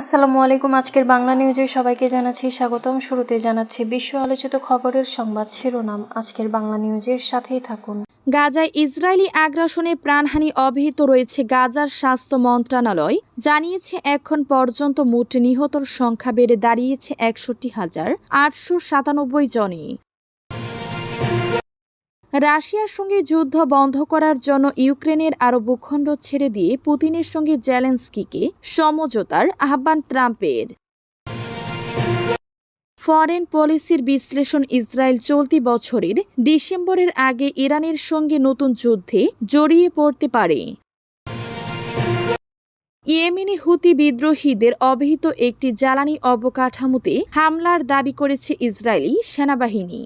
আসসালামু আলাইকুম, আজকের বাংলা নিউজে সবাইকে জানাচ্ছি স্বাগতম। শুরুতে জানাচ্ছি বিশ্ব আলোচিত খবরের সংবাদ শিরোনাম। আজকের বাংলা নিউজের সাথেই থাকুন। গাজায় ইসরায়েলি আগ্রাসনে প্রাণহানি অব্যাহত রয়েছে গাজার স্বাস্থ্য মন্ত্রণালয়। জানিয়েছে, এখন পর্যন্ত মোট নিহতর সংখ্যা বেড়ে দাঁড়িয়েছে একষট্টি হাজার আটশো সাতানব্বই জনে রাশিয়ার সঙ্গে যুদ্ধ বন্ধ করার জন্য ইউক্রেনের আরও ভূখণ্ড ছেড়ে দিয়ে পুতিনের সঙ্গে জেলেন্সকিকে সমঝোতার আহ্বান ট্রাম্পের। ফরেন পলিসির বিশ্লেষণ ইসরায়েল চলতি বছরের ডিসেম্বরের আগে ইরানের সঙ্গে নতুন যুদ্ধে জড়িয়ে পড়তে পারে। ইয়েমেনি হুতি বিদ্রোহীদের অবহিত একটি জ্বালানি অবকাঠামোতে হামলার দাবি করেছে ইসরায়েলি সেনাবাহিনী।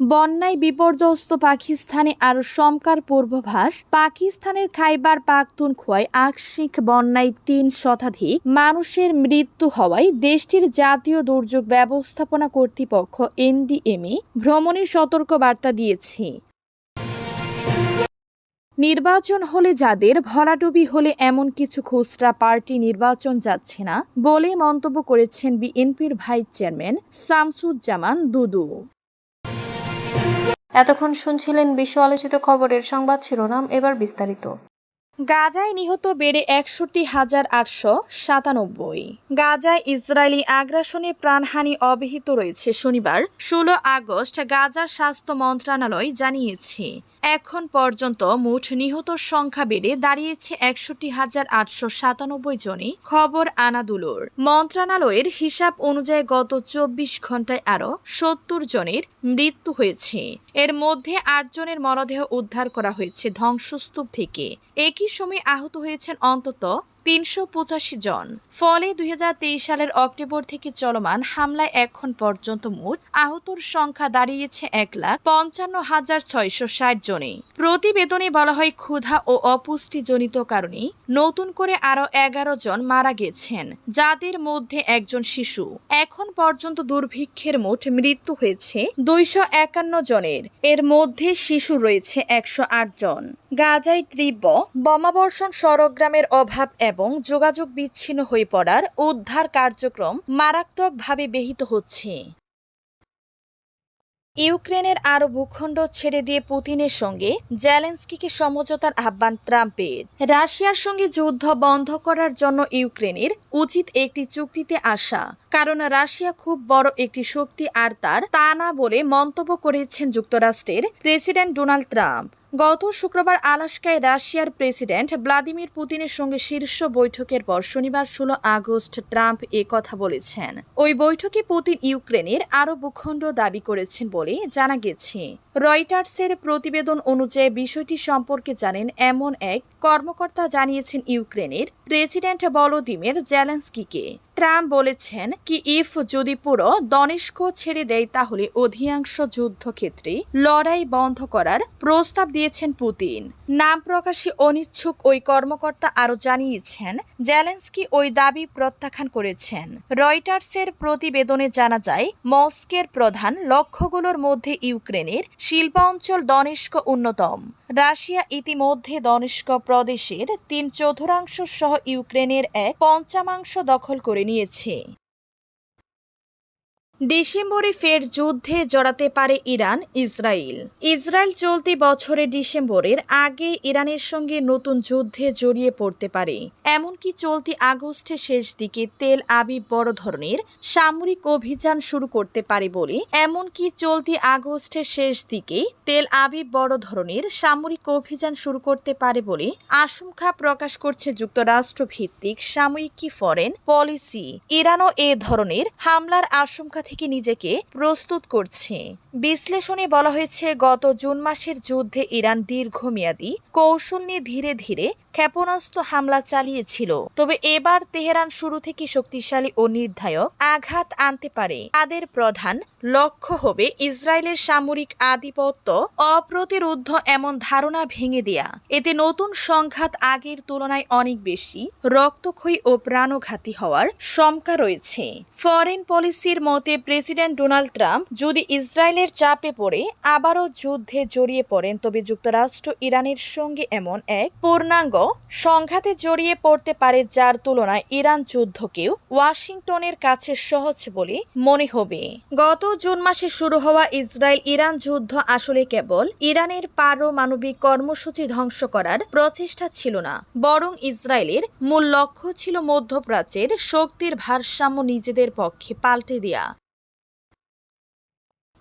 বন্যায় বিপর্যস্ত পাকিস্তানে আরও শঙ্কার পূর্বাভাস। পাকিস্তানের খাইবার পাখতুনখোয়ায় আকস্মিক বন্যায় তিন শতাধিক মানুষের মৃত্যু হওয়ায় দেশটির জাতীয় দুর্যোগ ব্যবস্থাপনা কর্তৃপক্ষ এনডিএমএ ভ্রমণের সতর্ক বার্তা দিয়েছে। নির্বাচন হলে যাদের ভরাডুবি হলে এমন কিছু খুচরা পার্টি নির্বাচন যাচ্ছে না বলে মন্তব্য করেছেন বিএনপির ভাইস চেয়ারম্যান শামসুজ্জামান দুদু। এতক্ষণ শুনছিলেন বিশ্ব আলোচিত খবরের সংবাদ শিরোনাম, এবার বিস্তারিত। গাজায় নিহত বেড়ে একষট্টি হাজার আটশো সাতানব্বই। গাজায় ইসরায়েলি আগ্রাসনে প্রাণহানি অব্যাহত রয়েছে শনিবার, ষোলো আগস্ট, গাজার স্বাস্থ্য মন্ত্রণালয় জানিয়েছে। এখন পর্যন্ত মোট নিহত সংখ্যা বেড়ে দাঁড়িয়েছে একষট্টি হাজার আটশো সাতানব্বই জনে খবর আনাদুলোর। মন্ত্রণালয়ের হিসাব অনুযায়ী গত চব্বিশ ঘন্টায় আরও সত্তর জনের মৃত্যু হয়েছে। এর মধ্যে আট জনের মরদেহ উদ্ধার করা হয়েছে ধ্বংসস্তূপ থেকে। একই সময়ে আহত হয়েছেন অন্তত তিনশো পঁচাশি জন। ফলে দুই হাজার তেইশ সালের অক্টোবর থেকে চলমান হামলায় এখন পর্যন্ত মোট আহতর সংখ্যা দাঁড়িয়েছে এক লাখ পঞ্চান্ন হাজার ছয়শো ষাট জনে প্রতিবেদনে বলা হয়, ক্ষুধা ও অপুষ্টিজনিত কারণে নতুন করে আরও এগারো জন মারা গেছেন, যাদের মধ্যে একজন শিশু। এখন পর্যন্ত দুর্ভিক্ষের মোট মৃত্যু হয়েছে দুইশো একান্ন জনের। এর মধ্যে শিশু রয়েছে একশো আট জন। গাজায় তীব্র বোমাবর্ষণ সড়কগ্রামের অভাব এবং যোগাযোগ বিচ্ছিন্ন হয়ে পড়ার উদ্ধার কার্যক্রম মারাত্মকভাবে ব্যাহত হচ্ছে। ইউক্রেনের আরও ভূখণ্ড ছেড়ে দিয়ে পুতিনের সঙ্গে জেলেন্সকিকে সমঝোতার আহ্বান ট্রাম্পের। রাশিয়ার সঙ্গে যুদ্ধ বন্ধ করার জন্য ইউক্রেনের উচিত একটি চুক্তিতে আসা, কারণ রাশিয়া খুব বড় একটি শক্তি আর তার তা না বলে মন্তব্য করেছেন যুক্তরাষ্ট্রের প্রেসিডেন্ট ডোনাল্ড ট্রাম্প। গত শুক্রবার আলাস্কায় রাশিয়ার প্রেসিডেন্ট ভ্লাদিমির পুতিনের সঙ্গে শীর্ষ বৈঠকের পর শনিবার ষোলো আগস্ট ট্রাম্প এ কথা বলেছেন। ওই বৈঠকে পুতিন ইউক্রেনের আরও ভূখণ্ড দাবি করেছেন বলে জানা গেছে। রয়টার্সের প্রতিবেদন অনুযায়ী বিষয়টি সম্পর্কে জানেন এমন এক কর্মকর্তা জানিয়েছেন ইউক্রেনের প্রেসিডেন্ট বলোদিমির জেলেন্সকিকে। ট্রাম্প বলেছেন কি ইফ যদি পুরো দনিস্ক ছেড়ে দেয় তাহলে অধিকাংশ যুদ্ধক্ষেত্রে লড়াই বন্ধ করার প্রস্তাব দিয়েছেন পুতিন। নাম প্রকাশে অনিচ্ছুক ওই কর্মকর্তা আরও জানিয়েছেন, জেলেন্সকি ওই দাবি প্রত্যাখ্যান করেছেন। রয়টার্সের প্রতিবেদনে জানা যায়, মস্কের প্রধান লক্ষ্যগুলোর মধ্যে ইউক্রেনের শিল্পাঞ্চল দনিস্ক অন্যতম। রাশিয়া ইতিমধ্যে দনিষ্ক প্রদেশের তিন চতুর্থাংশ সহ ইউক্রেনের এক পঞ্চমাংশ দখল করে নিয়েছে। ডিসেম্বরে ফের যুদ্ধে জড়াতে পারে ইরান, ইসরায়েল। ইসরায়েল চলতি বছরের ডিসেম্বরের আগে ইরানের সঙ্গে নতুন যুদ্ধে জড়িয়ে পড়তে পারে। এমনকি চলতি আগস্টের শেষ দিকে তেল আবিব বড় ধরনের সামরিক অভিযান শুরু করতে পারে বলে, এমনকি চলতি আগস্টের শেষ দিকে তেল আবিব বড় ধরনের সামরিক অভিযান শুরু করতে পারে বলে আশঙ্কা প্রকাশ করছে যুক্তরাষ্ট্র ভিত্তিক সাময়িকী ফরেন পলিসি। ইরানও এ ধরনের হামলার আশঙ্কা থেকে নিজেকে প্রস্তুত করছে। বিশ্লেষণে বলা হয়েছে, গত জুন মাসের যুদ্ধে ইরান দীর্ঘমেয়াদী কৌশল নিয়ে ধীরে ধীরে ক্ষেপণাস্ত্র হামলা চালিয়েছিল। তবে এবার তেহরান শুরু থেকে শক্তিশালী ও নির্ধায়ক আঘাত আনতে পারে। তাদের প্রধান লক্ষ্য হবে ইসরায়েলের সামরিক আধিপত্য অপ্রতিরোধ এমন ধারণা ভেঙে দেয়া। এতে নতুন সংঘাত আগের তুলনায় অনেক বেশি, রক্তক্ষয়ী ও প্রাণঘাতী হওয়ার শঙ্কা রয়েছে। ফরেন পলিসির মতে, প্রেসিডেন্ট ডোনাল্ড ট্রাম্প যদি ইসরায়েলের চাপে পড়ে, আবারও যুদ্ধে জড়িয়ে পড়েন, তবে যুক্তরাষ্ট্র ইরানের সঙ্গে এমন এক পূর্ণাঙ্গ সংঘাতে জড়িয়ে পড়তে পারে, যার তুলনায় ইরান যুদ্ধকেও ওয়াশিংটনের কাছে সহজ বলে মনে হবে। গত জুন মাসে শুরু হওয়া ইসরায়েল ইরান যুদ্ধ আসলে কেবল ইরানের পারমাণবিক কর্মসূচি ধ্বংস করার প্রচেষ্টা ছিল না। বরং ইসরায়েলের মূল লক্ষ্য ছিল মধ্যপ্রাচ্যের শক্তির ভারসাম্য নিজেদের পক্ষে পাল্টে দেয়া।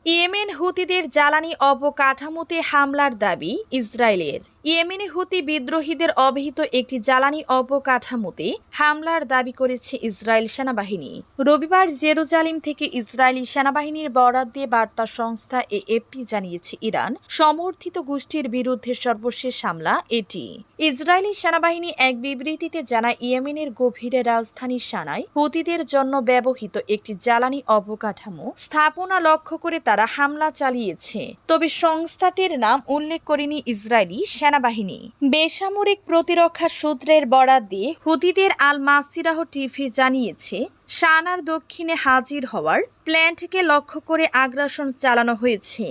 ইয়েমেন হুতিদের জ্বালানি অবকাঠামোতে হামলার দাবি ইসরায়েলের। ইয়েমেনে হুতি বিদ্রোহীদের অবহিত একটি জ্বালানি অবকাঠামোতে হামলার দাবি করেছে ইসরায়েল সেনাবাহিনী। রবিবার জেরুজালিম থেকে ইসরায়েলি সেনাবাহিনীর বরাত দিয়ে বার্তা সংস্থা এএপি জানিয়েছে, ইরান সমর্থিত গোষ্ঠীর বিরুদ্ধে সর্বশেষ হামলা এটি। ইসরায়েলি সেনাবাহিনী এক বিবৃতিতে জানায়, ইয়েমেনের গভীরে রাজধানী সানায় হুতিদের জন্য ব্যবহৃত একটি জ্বালানি অবকাঠামো স্থাপনা লক্ষ্য করে তারা হামলা চালিয়েছে। তবে সংস্থাটির নাম উল্লেখ করেনি ইসরায়েলি সেনাবাহিনী। বেসামরিক প্রতিরক্ষা সূত্রের বরাদ দিয়ে হুতিদের আল মাসিরাহ টিভি জানিয়েছে সানার দক্ষিণে হাজির হওয়ার প্ল্যান্টকে লক্ষ্য করে আগ্রাসন চালানো হয়েছে।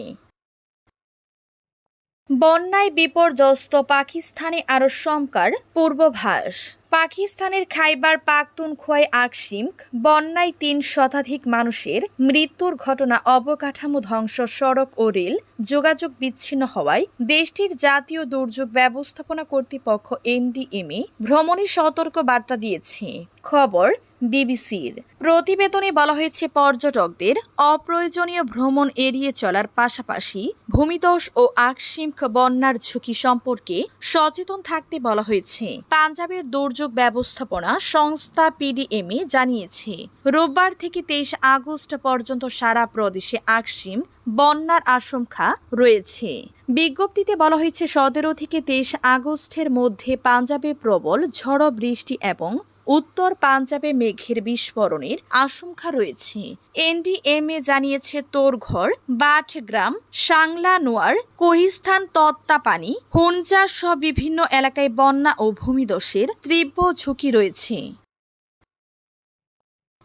বন্যায় বিপর্যস্ত পাকিস্তানে আরও শঙ্কার পূর্বভাস। পাকিস্তানের খাইবার পাখতুনখোয়াই আকসিমক, বন্যায় তিন শতাধিক মানুষের মৃত্যুর ঘটনা অবকাঠামো ধ্বংস, সড়ক ও রেল যোগাযোগ বিচ্ছিন্ন হওয়ায় দেশটির জাতীয় দুর্যোগ ব্যবস্থাপনা কর্তৃপক্ষ এনডিএমএ ভ্রমণে সতর্ক বার্তা দিয়েছে। খবর বিবিসির। প্রতিবেদনে বলা হয়েছে, পর্যটকদের অপ্রয়োজনীয় ভ্রমণ এড়িয়ে চলার পাশাপাশি ভূমিধস ও আকস্মিক বন্যার ঝুঁকি সম্পর্কে সচেতন থাকতে বলা হয়েছে। পাঞ্জাবের দুর্যোগ ব্যবস্থাপনা সংস্থা পিডিএমএ জানিয়েছে, রোববার থেকে তেইশ আগস্ট পর্যন্ত সারা প্রদেশে আকসিম বন্যার আশঙ্কা রয়েছে। বিজ্ঞপ্তিতে বলা হয়েছে, সতেরো থেকে তেইশ আগস্টের মধ্যে পাঞ্জাবে প্রবল ঝড় বৃষ্টি এবং উত্তর পাঞ্জাবে মেঘের বিস্ফোরণের আশঙ্কা রয়েছে। এনডিএমএ জানিয়েছে, তোরঘর, বাটগ্রাম, সাংলা নোয়ার কোহিস্তান তত্তাপানি, হুনজা সহ বিভিন্ন এলাকায় বন্যা ও ভূমিদস্যের তীব্র ঝুঁকি রয়েছে।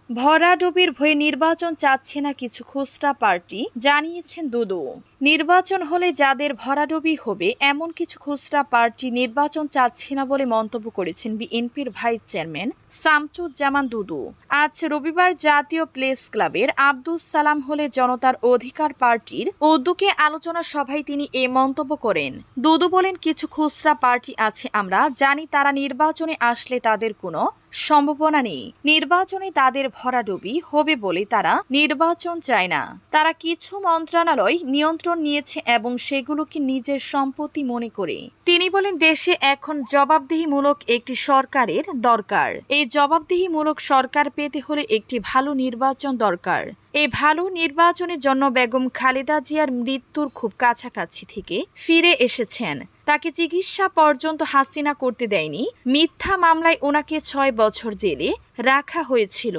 ভরাডুবির ভয়ে নির্বাচন চাচ্ছে না কিছু খুচরা পার্টি, জানিয়েছেন দুদু। নির্বাচন হলে যাদের ভরাডুবি হবে, এমন কিছু খুচরা পার্টি নির্বাচন চাচ্ছে না বলে মন্তব্য করেছেন বিএনপির ভাইস চেয়ারম্যান শামসুজ্জামান দুদু। আজ রবিবার জাতীয় প্লেস ক্লাবের আব্দুস সালাম হলে জনতার অধিকার পার্টির উদ্যোগে আলোচনা সভায় তিনি এ মন্তব্য করেন। দুদু বলেন, কিছু খুচরা পার্টি আছে আমরা, জানি তারা নির্বাচনে আসলে তাদের কোনো সম্ভাবনা নেই। নির্বাচনে তাদের ভরাডুবি হবে বলে তারা নির্বাচন চায় না। তারা কিছু মন্ত্রণালয় নিয়ন্ত্রণ নিয়েছে এবং সেগুলোকে নিজের সম্পত্তি মনে করে। তিনি বলেন, দেশে এখন জবাবদিহিমূলক একটি সরকারের দরকার। এই জবাবদিহিমূলক সরকার পেতে হলে একটি ভালো নির্বাচন দরকার। এই ভালো নির্বাচনের জন্য বেগম খালেদা জিয়ার মৃত্যুর খুব কাছাকাছি থেকে ফিরে এসেছেন। তাকে চিকিৎসা পর্যন্ত হাসিনা করতে দেয়নি। মিথ্যা মামলায় ওনাকে ছয় বছর জেলে রাখা হয়েছিল।